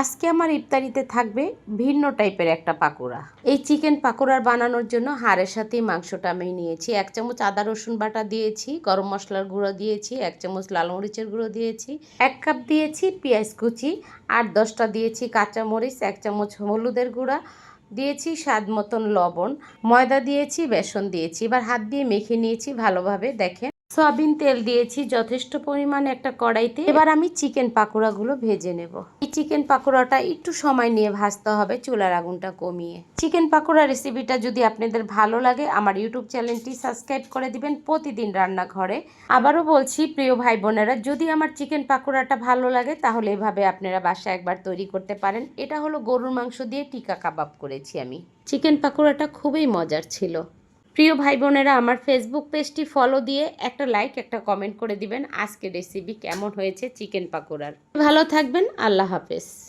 আজকে আমার ইফতারিতে থাকবে ভিন্ন টাইপের একটা পাকোড়া। এই চিকেন পাকোড়ার বানানোর জন্য হাড়ের সাথে মাংসটা আমি নিয়েছি। এক চামচ আদা রসুন বাটা দিয়েছি, গরম মশলার গুঁড়ো দিয়েছি, এক চামচ লাল মরিচের গুঁড়ো দিয়েছি, এক কাপ দিয়েছি পেঁয়াজ কুচি আট দশটা দিয়েছি কাঁচা মরিচ, এক চামচ হলুদের গুঁড়া দিয়েছি, স্বাদ মতন লবণ, ময়দা দিয়েছি, বেসন দিয়েছি। এবার হাত দিয়ে মেখে নিয়েছি ভালোভাবে, দেখেন। সয়াবিন তেল দিয়েছি, যথেষ্ট পরিমাণে একটা কড়াইতে। এবার আমি চিকেন পাকোড়াগুলো ভেজে নেব। এই চিকেন পাকোড়াটা একটু সময় নিয়ে ভাজতে হবে, চুলার আগুনটা কমিয়ে। চিকেন পাকোড়া রেসিপিটা যদি আপনাদের ভালো লাগে, আমার ইউটিউব চ্যানেলটি সাবস্ক্রাইব করে দিবেন প্রতিদিন রান্নাঘরে। আবারও বলছি, প্রিয় ভাই বোনেরা, যদি আমার চিকেন পাকোড়াটা ভালো লাগে, তাহলে এভাবে আপনারা বাসায় একবার তৈরি করতে পারেন। এটা হলো গরুর মাংস দিয়ে টিকা কাবাব করেছি আমি। চিকেন পাকোড়াটা খুবই মজার ছিল। প্রিয় ভাই বোনেরা আমার ফেসবুক পেজটি ফলো দিয়ে একটা লাইক একটা কমেন্ট করে দিবেন। আজকে রেসিপি কেমন হয়েছে? চিকেন পাকোড়ার। ভালো থাকবেন, আল্লাহ হাফেজ।